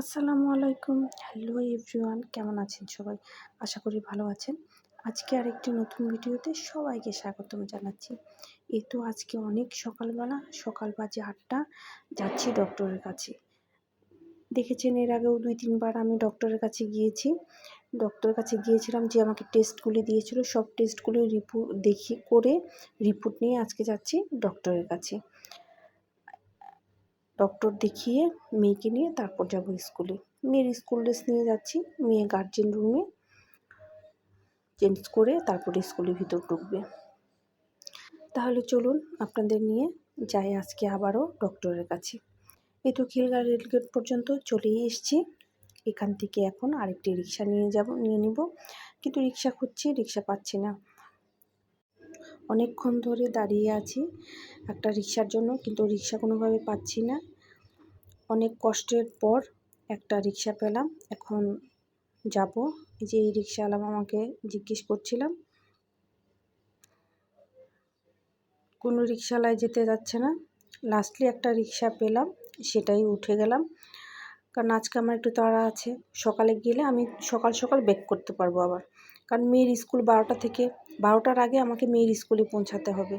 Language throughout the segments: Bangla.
আসসালামু আলাইকুম। হ্যালো এভরিওয়ান, কেমন আছেন সবাই? আশা করি ভালো আছেন। আজকে আরেকটি নতুন ভিডিওতে সবাইকে স্বাগতম জানাচ্ছি। এই তো আজকে অনেক সকালবেলা, সকাল বাজে আটটা, যাচ্ছি ডক্টরের কাছে। দেখেছেন এর আগেও দুই, তিনবার আমি ডক্টরের কাছে গিয়েছি। ডক্টরের কাছে গিয়েছিলাম যে আমাকে টেস্টগুলি দিয়েছিল, সব টেস্টগুলি রিপোর্ট দেখি করে রিপোর্ট নিয়ে আজকে যাচ্ছি ডক্টরের কাছে। ডক্টর দেখিয়ে, মেয়েকে নিয়ে তারপর যাব স্কুলে। মেয়ের স্কুল ড্রেস নিয়ে যাচ্ছি। মেয়ে গার্জেন রুমে চেঞ্জ করে তারপর স্কুলের ভিতর ঢুকবে। তাহলে চলুন আপনাদের নিয়ে যাই আজকে আবারও ডক্টরের কাছে। এই তো খিলগা রেলগেট পর্যন্ত চলেই এসছি। এখান থেকে এখন আরেকটি রিক্সা নিয়ে যাব, নিয়ে নিব। কিন্তু রিক্সা খুঁজছি, রিক্সা পাচ্ছি না। অনেকক্ষণ ধরে দাঁড়িয়ে আছি একটা রিক্সার জন্য, কিন্তু রিক্সা কোনোভাবে পাচ্ছি না। অনেক কষ্টের পর একটা রিক্সা পেলাম। এখন যাব। এই যে এই রিক্সাওয়ালা আমাকে জিজ্ঞেস করছিলাম, কোনো রিক্সাওয়ালায় যেতে যাচ্ছে না। লাস্টলি একটা রিক্সা পেলাম, সেটাই উঠে গেলাম। কারণ আজকে আমার একটু তাড়া আছে। সকালে গেলে আমি সকাল সকাল বেক করতে পারব আবার। কারণ মেয়ের স্কুল বারোটা থেকে বারোটার আগে আমাকে মেয়ের স্কুলে পৌঁছাতে হবে।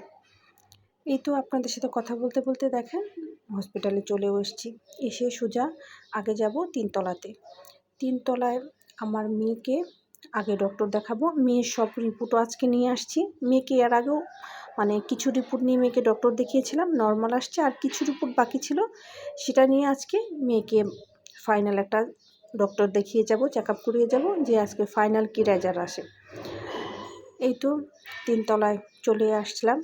এই তো আপনাদের সাথে কথা বলতে বলতে দেখেন, হসপিটালে চলেও এসেছি। এসে সোজা আগে যাব তিনতলাতে। তিনতলায় আমার মেয়েকে আগে ডক্টর দেখাবো। মেয়ের সব রিপোর্টও আজকে নিয়ে আসছি। মেয়েকে এর আগেও মানে কিছু রিপোর্ট নিয়ে মেয়েকে ডক্টর দেখিয়েছিলাম, নর্মাল আসছে। আর কিছু রিপোর্ট বাকি ছিল, সেটা নিয়ে আজকে মেয়েকে ফাইনাল একটা ডক্টর দেখিয়ে যাব চেক আপ করিয়ে যাব যে আজকে ফাইনাল কী রেজাল্ট আসে। এই তো তিনতলায় চলে আসলাম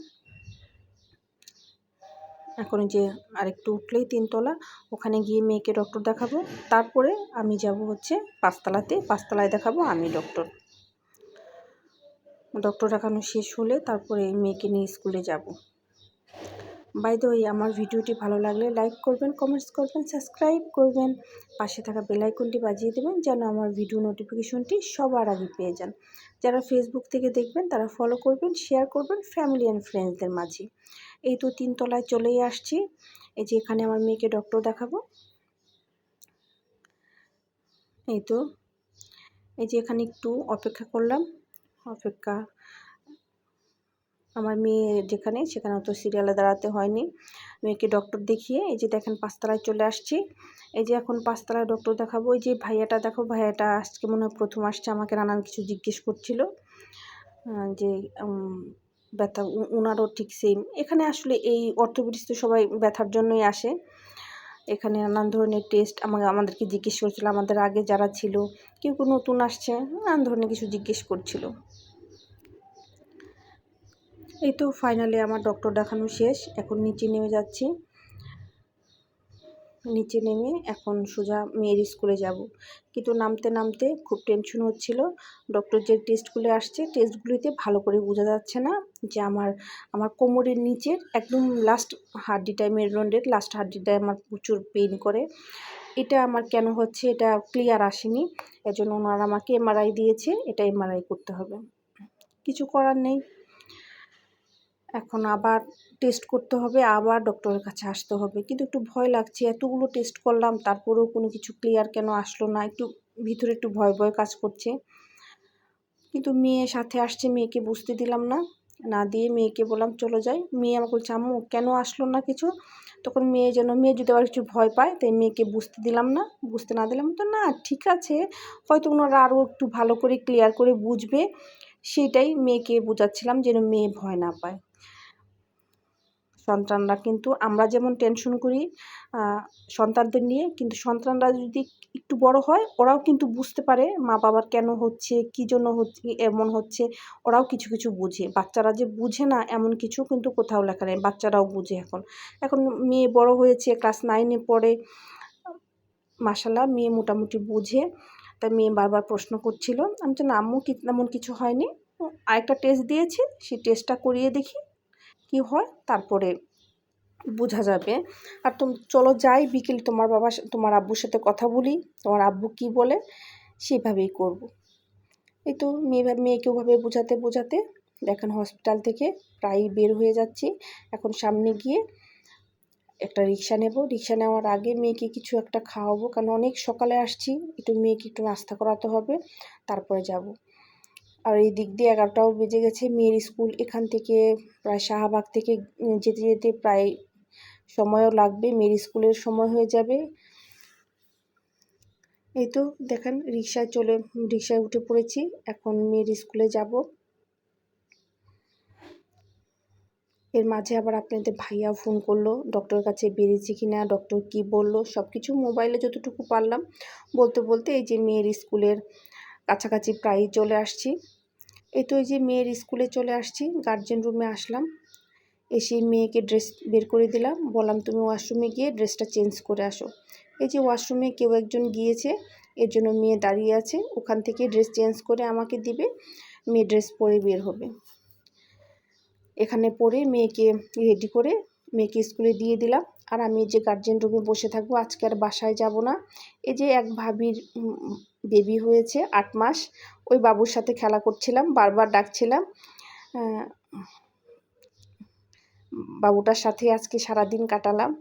এখন যে আরেকটু উঠলেই তিনতলা, ওখানে গিয়ে মেয়েকে ডক্টর দেখাবো। তারপরে আমি যাব হচ্ছে পাঁচতলাতে, পাঁচতলায় দেখাবো আমি ডক্টর। ডক্টর দেখানো শেষ হলে তারপরে মেয়েকে নিয়ে স্কুলে যাব। বাই দ্য আমার ভিডিওটি ভালো লাগলে লাইক করবেন কমেন্টস করবেন সাবস্ক্রাইব করবেন। পাশে থাকা বেলাইকনটি বাজিয়ে দেবেন যেন আমার ভিডিও নোটিফিকেশনটি সবার আগে পেয়ে যান। যারা ফেসবুক থেকে দেখবেন, তারা ফলো করবেন শেয়ার করবেন ফ্যামিলি অ্যান্ড ফ্রেন্ডসদের মাঝে। এই তো তিনতলায় চলেই আসছি। এই যে এখানে আমার মেয়েকে ডক্টর দেখাবো। এই তো। এই যে এখানে একটু অপেক্ষা করলাম। অপেক্ষা আমার মেয়ে যেখানে সেখানে অত সিরিয়ালে দাঁড়াতে হয়নি। মেয়েকে ডক্টর দেখিয়ে এই যে দেখেন পাঁচতলায় চলে আসছি। এই যে এখন পাঁচতলায় ডক্টর দেখাবো, এই যে ভাইয়াটা দেখো, ভাইয়াটা আজকে মনে হয় প্রথম আসছে, আমাকে নানান কিছু জিজ্ঞেস করছিল। যে ব্যথা ওনারও ঠিক সেম এখানে আসলে এই অর্থোপেডিক্স তো সবাই ব্যথার জন্যই আসে। এখানে নানান ধরনের টেস্ট আমাকে, আমাদেরকে জিজ্ঞেস করছিল, আমাদের আগে যারা ছিল, কেউ কেউ নতুন আসছে, নানান ধরনের কিছু জিজ্ঞেস করছিল। এই তো ফাইনালি আমার ডক্টর দেখানো শেষ। এখন নিচে নেমে যাচ্ছি। নিচে নেমে এখন সোজা মেয়ের স্কুলে যাব। কিন্তু নামতে নামতে খুব টেনশন হচ্ছিল। ডক্টর যে টেস্টগুলো আসছে টেস্টগুলিতে ভালো করে বোঝা যাচ্ছে না যে আমার আমার কোমরের নিচের একদম লাস্ট হাড্ডিটায় মেরুদণ্ডের লাস্ট হাড্ডিটায় আমার প্রচুর পেন করে। এটা আমার কেন হচ্ছে এটা ক্লিয়ার আসেনি। এজন্য ওনারা আমাকে এমআরআই দিয়েছে, এটা এমআরআই করতে হবে। কিছু করার নেই। এখন আবার টেস্ট করতে হবে, আবার ডক্টরের কাছে আসতে হবে। কিন্তু একটু ভয় লাগছে, এতগুলো টেস্ট করলাম, তারপরেও কোনো কিছু ক্লিয়ার কেন আসলো না? একটু ভিতরে একটু ভয় ভয় কাজ করছে। কিন্তু মেয়ে সাথে আসছে, মেয়েকে বুঝতে দিলাম না। না দিয়ে মেয়েকে বললাম, চলো যাই। মেয়ে আমাকে বলছে, আম্মু, কেন আসলো না কিছু? তখন মেয়ে যেন, মেয়ে যদি আবার কিছু ভয় পায়, তাই মেয়েকে বুঝতে দিলাম না। বুঝতে না দিলাম তো না, ঠিক আছে। হয়তো ওনারা আরও একটু ভালো করে ক্লিয়ার করে বুঝবে। সেটাই মেয়েকে বোঝাচ্ছিলাম যেন মেয়ে ভয় না পায়। সন্তানরা। কিন্তু আমরা যেমন টেনশন করি সন্তানদের নিয়ে, কিন্তু সন্তানরা যদি একটু বড় হয়, ওরাও কিন্তু বুঝতে পারে মা বাবার কেন হচ্ছে, কী জন্য হচ্ছে এমন হচ্ছে। ওরাও কিছু কিছু বুঝে। বাচ্চারা যে বুঝে না এমন কিছু কিন্তু কোথাও লেখা নেই। বাচ্চারাও বুঝে এখন। এখন মেয়ে বড় হয়েছে ক্লাস নাইনে পড়ে মাসাল্লাহ মেয়ে মোটামুটি বুঝে। তাই মেয়ে বারবার প্রশ্ন করছিল। আমি তো না, আম্মু এমন কিছু হয়নি। আরেকটা টেস্ট দিয়েছি। সেই টেস্টটা করিয়ে দেখি। কি হয়? তারপরে বোঝা যাবে। আর তুমি, চলো যাই, বিকেল তোমার বাবা তোমার আব্বুর সাথে কথা বলি। তোমার আব্বু কি বলে? সেভাবেই করব। এই তো মেয়ে মেয়েকে ওভাবে বোঝাতে বোঝাতে দেখেন হসপিটাল থেকে প্রায় বের হয়ে যাচ্ছি। এখন সামনে গিয়ে একটা রিক্সা নেব। রিক্সা নেওয়ার আগে মেয়েকে কিছু একটা খাওয়াবো। কারণ অনেক সকালে আসছি। একটু মেয়েকে একটু নাস্তা করাতে হবে। তারপরে যাব। আর এই দিক দিয়ে এগারোটাও বেজে গেছে। মেয়ের স্কুল এখান থেকে প্রায় শাহবাগ থেকে যেতে যেতে প্রায় সময়ও লাগবে। মেয়ের স্কুলের সময় হয়ে যাবে। এই তো দেখেন রিক্সায় চলে রিক্সায় উঠে পড়েছি। এখন মেয়ের স্কুলে যাব। এর মাঝে আবার আপনাদের ভাইয়া ফোন করল ডক্টরের কাছে বেরিয়েছি কি না, ডক্টর কি বলল সব কিছু মোবাইলে যতটুকু পারলাম। বলতে বলতে এই যে মেয়ের স্কুলের কাছাকাছি প্রায় চলে আসছি। এই তো এই যে মেয়ের স্কুলে চলে আসছি গার্জেন রুমে আসলাম। এসে মেয়েকে ড্রেস বের করে দিলাম, বললাম, তুমি ওয়াশরুমে গিয়ে ড্রেসটা চেঞ্জ করে আসো। এই যে ওয়াশরুমে কেউ একজন গিয়েছে, এর জন্য মেয়ে দাঁড়িয়ে আছে, ওখান থেকে ড্রেস চেঞ্জ করে আমাকে দিবে, মেয়ে ড্রেস পরে বের হবে। এখানে পরে মেয়েকে রেডি করে মেয়েকে স্কুলে দিয়ে দিলাম। আর আমি যে গার্জেন রুমে বসে থাকব, আজকে আর বাসায় যাব না। এই যে এক ভাবির বেবি হয়েছে, আট মাস। ওই বাবুর সাথে খেলা করছিলাম, বারবার ডাকছিলাম। বাবুটার সাথে আজকে সারা দিন কাটালাম।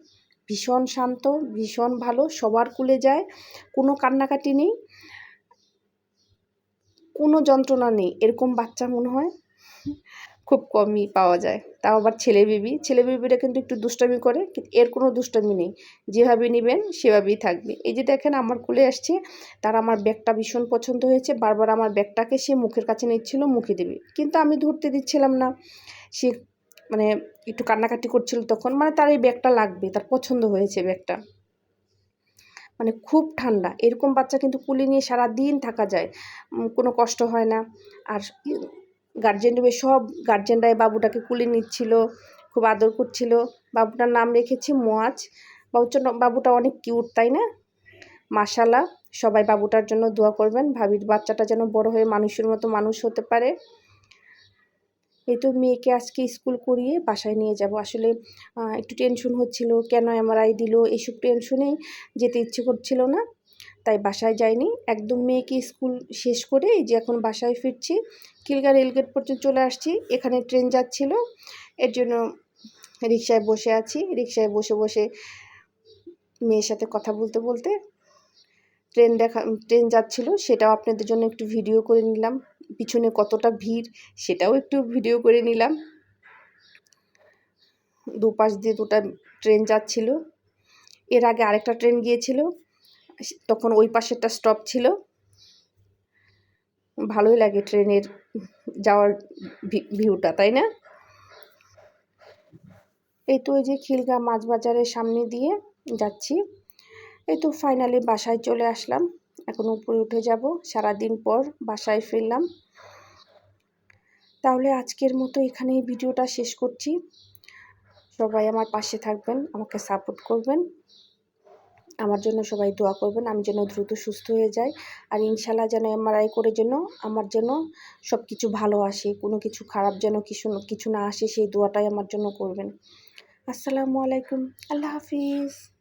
ভীষণ শান্ত, ভীষণ ভালো, সবার কুলে যায়, কোনো কান্নাকাটি নেই, কোনো যন্ত্রণা নেই, এরকম বাচ্চা মনে হয়। খুব কমই পাওয়া যায়। তাও আবার ছেলে বেবি। ছেলে বেবিরা কিন্তু একটু দুষ্টামি করে, কিন্তু এর কোনো দুষ্টামি নেই। যেভাবে নেবেন, সেভাবেই থাকবে। এই যে দেখেন, আমার কুলে আসছে, তার আমার ব্যাগটা ভীষণ পছন্দ হয়েছে। বারবার আমার ব্যাগটাকে সে মুখের কাছে নিচ্ছিল, মুখে দেবে। কিন্তু আমি ধরতে দিচ্ছিলাম না। সে মানে একটু কান্নাকাটি করছিল তখন। মানে তার এই ব্যাগটা লাগবে, তার পছন্দ হয়েছে ব্যাগটা। মানে খুব ঠান্ডা। এরকম বাচ্চা কিন্তু কুলে নিয়ে সারা দিন থাকা যায়। কোনো কষ্ট হয় না। আর গার্জেন সব গার্জেনরাই বাবুটাকে কুলে নিচ্ছিল, খুব আদর করছিল। বাবুটার নাম রেখেছি মোয়াজ। বাবুটার বাবুটা অনেক কিউট তাই না? মাসালা সবাই বাবুটার জন্য দোয়া করবেন। ভাবির বাচ্চাটা যেন বড় হয়ে মানুষের মতো মানুষ হতে পারে। এই তো মেয়েকে আজকে স্কুল করিয়ে বাসায় নিয়ে যাব। আসলে একটু টেনশন হচ্ছিল, কেন এমআরআই দিল? এইসব টেনশনেই যেতে ইচ্ছে করছিল না। তাই বাসায় যাইনি। একদম মেয়েকে স্কুল শেষ করে এই যে এখন বাসায় ফিরছি। কিলগা রেলগেট পর্যন্ত চলে আসছি। এখানে ট্রেন যাচ্ছিল। এর জন্য রিক্সায় বসে আছি। রিক্সায় বসে বসে মেয়ের সাথে কথা বলতে বলতে ট্রেন দেখা, ট্রেন যাচ্ছিল। সেটাও আপনাদের জন্য একটু ভিডিও করে নিলাম। পিছনে কতটা ভিড় সেটাও একটু ভিডিও করে নিলাম। দুপাশ দিয়ে দুটা ট্রেন যাচ্ছিল। এর আগে আরেকটা ট্রেন গিয়েছিল। তখন ওই পাশেরটা স্টপ ছিল। ভালোই লাগে ট্রেনের যাওয়ার ভিউটা তাই না? এই তো ওই যে খিলগা মাছ বাজারের সামনে দিয়ে যাচ্ছি। এই তো ফাইনালি বাসায় চলে আসলাম। এখন উপরে উঠে যাব। সারাদিন পর বাসায় ফিরলাম। তাহলে আজকের মতো এখানেই ভিডিওটা শেষ করছি। সবাই আমার পাশে থাকবেন, আমাকে সাপোর্ট করবেন। আমার জন্য সবাই দোয়া করবেন, আমি যেন দ্রুত সুস্থ হয়ে যাই। আর ইনশাল্লাহ যেন এমআরআই করে যেন আমার যেন সব কিছু ভালো আসে, কোনো কিছু খারাপ যেন কিছু কিছু না আসে, সেই দোয়াটাই আমার জন্য করবেন। আসসালামু আলাইকুম, আল্লাহ হাফিজ।